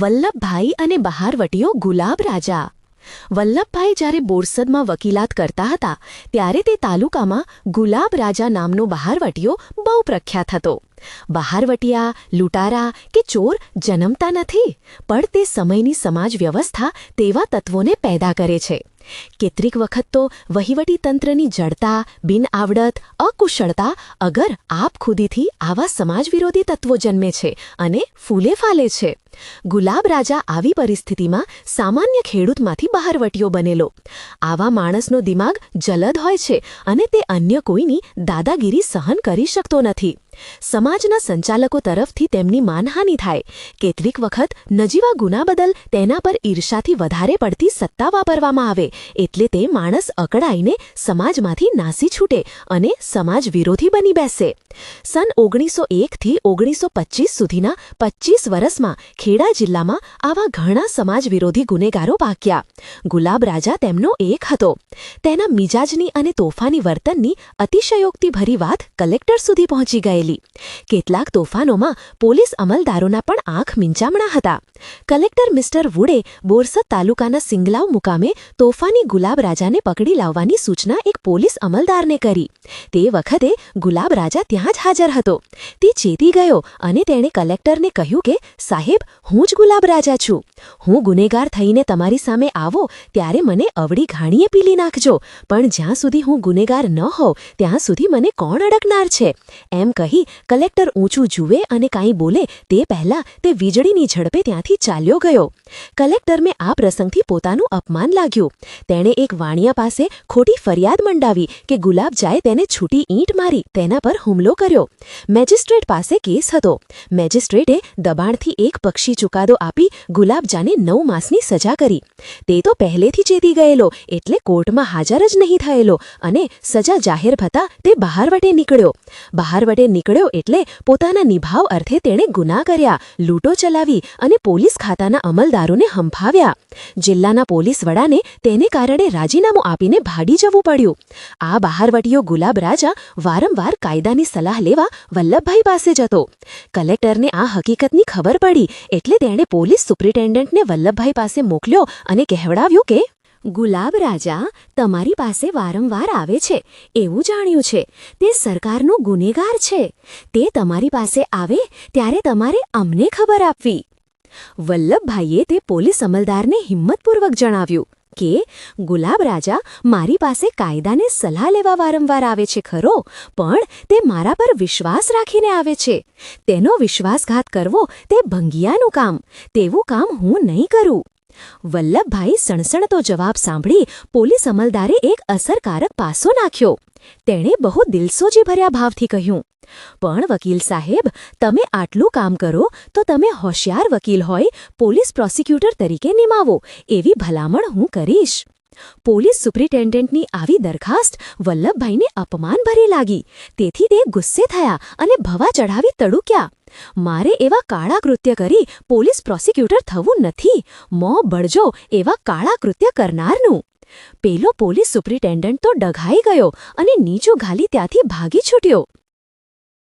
વલ્લભભાઈ અને બહારવટીઓ ગુલાબ રાજા. વલ્લભભાઈ જ્યારે બોરસદમાં વકીલાત કરતા હતા, ત્યારે તે તાલુકામાં ગુલાબ રાજા નામનો બહારવટીઓ બહુ પ્રખ્યાત હતો. બહારવટિયા લૂંટારા કે ચોર જન્મતા નથી, પણ તે સમયની સમાજ વ્યવસ્થા તેવા તત્વોને પેદા કરે છે. કેટલીક વખત તો વહીવટી તંત્રની જડતા બિનઆવડત અકુશળતા અગર આપખુદીથી આવા સમાજ વિરોધી તત્વો જન્મે છે અને ફૂલે ફાલે છે. ગુલાબ રાજા આવી પરિસ્થિતિમાં સામાન્ય ખેડૂતમાંથી બહારવટીયો બનેલો. આવા માણસનો દિમાગ જલદ હોય છે અને તે અન્ય કોઈની દાદાગીરી સહન કરી શકતો નથી. સમાજના સંચાલકો તરફથી તેમની માનહાનિ થાય. કેટલીક વખત નજીવા ગુના બદલ તેના પર ઈર્ષાથી વધારે પડતી સત્તા વાપરવામાં આવે, એટલે તે માણસ અકળાઈને સમાજમાંથી નાસી છૂટે અને સમાજ વિરોધી બની બેસે. સન ઓગણીસો એકથી ઓગણીસો પચીસ સુધીના પચીસ વર્ષમાં ખેડા જિલ્લામાં આવા ઘણા સમાજ વિરોધી ગુનેગારો પાક્યા. ગુલાબ રાજા તેમનો એક હતો. તેના મિજાજની અને તોફાની વર્તનની અતિશયોક્તિભરી વાત કલેક્ટર સુધી પહોંચી ગયેલી. કેટલાક તોફાનોમાં પોલીસ અમલદારોના પણ આંખ મિંચામણા હતા. કલેક્ટર મિસ્ટર વુડે બોરસદ તાલુકાના સિંગલાવ મુકામે તોફાની ગુલાબરાજાને પકડી લાવવાની સૂચના એક પોલીસ અમલદારને કરી. તે વખતે ગુલાબરાજા ત્યાં જ હાજર હતો. તે ચેતી ગયો અને તેણે કલેક્ટરને કહ્યું કે, સાહેબ, હું જ ગુલાબ રાજા છું. હું ગુનેગાર થઈને તમારી સામે આવો, ત્યારે મને અવળી ઘાણીએ પીલી નાખજો. પણ જ્યાં સુધી હું ગુનેગાર ન હોઉં, ત્યાં સુધી મને કોણ અડકનાર છે એમ કહી કલેક્ટર ઊંચું જુએ અને કાંઈ બોલે તે પહેલાં તે વીજળીની ઝડપે ત્યાંથી ચાલ્યો ગયો. કલેક્ટરને આ પ્રસંગથી પોતાનું અપમાન લાગ્યું. તેણે એક વાણિયા પાસે ખોટી ફરિયાદ મંડાવી કે ગુલાબજાએ તેને છૂટી ઈંટ મારી, તેના પર હુમલો કર્યો. મેજિસ્ટ્રેટ પાસે કેસ હતો. મેજિસ્ટ્રેટે દબાણથી એક પક્ષી ચુકાદો આપી ગુલાબજાને નવ માસની સજા કરી. તે તો પહેલેથી ચેતી ગયેલો, એટલે કોર્ટમાં હાજર જ નહીં થયેલો અને સજા જાહેર થતાં તે બહાર વટે નીકળ્યો. બહારવટે નીકળ્યો એટલે પોતાના નિભાવ અર્થે તેણે ગુના કર્યા, લૂંટો ચલાવી અને પોલીસ ખાતાના અમલદારોને હંફાવ્યા. જિલ્લાના પોલીસ વડાને તેને કારણે રાજીનામું આપીને ભાડી જવું પડ્યું. આ બહારવટીયો ગુલાબ રાજા વારંવાર કાયદાની સલાહ લેવા વલ્લભભાઈ પાસે જતો. કલેક્ટરને આ હકીકતની ખબર પડી એટલે તેણે પોલીસ સુપ્રિન્ટેન્ડન્ટને વલ્લભભાઈ પાસે મોકલ્યો અને કહેવડાવ્યું કે ગુલાબ રાજા તમારી પાસે વારંવાર આવે છે, એવું જાણ્યું છે. તે સરકારનો ગુનેગાર છે. તે તમારી પાસે આવે ત્યારે તમારે અમને ખબર આપવી. વલ્લભભાઈએ તે પોલીસ અમલદારને હિંમતપૂર્વક જણાવ્યું કે, ગુલાબ રાજા મારી પાસે કાયદાને સલાહ લેવા વારંવાર આવે છે, ખરો, પણ તે મારા પર વિશ્વાસ રાખીને આવે છે. તેનો વિશ્વાસઘાત કરવો તે ભંગિયાનું કામ. તેવું કામ હું નહીં કરું. વલ્લભભાઈ સણસણતો જવાબ સાંભળી પોલીસ અમલદારે એક અસરકારક પાસો નાખ્યો. તેણે બહુ દિલસોજી ભર્યા ભાવથી કહ્યું, પણ વકીલ સાહેબ, તમે આટલું કામ કરો તો તમે હોશિયાર વકીલ હોય, પોલીસ પ્રોસિક્યુટર તરીકે નિમાવો, એવી ભલામણ હું કરીશ. પોલીસ સુપ્રિન્ટેન્ડન્ટની આવી દરખાસ્ત વલ્લભભાઈને અપમાનભરી લાગી. તેથી તે ગુસ્સે થયા અને ભવા ચઢાવી તડુક્યા. મારે એવા કાળા કૃત્ય કરી પોલીસ પ્રોસિક્યુટર થવું નથી. મો બળજો એવા કાળા કૃત્ય કરનારનું. પેલો પોલીસ સુપ્રિન્ટેન્ડન્ટ તો ડઘાઈ ગયો અને નીચું ઘાલી ત્યાંથી ભાગી છૂટ્યો.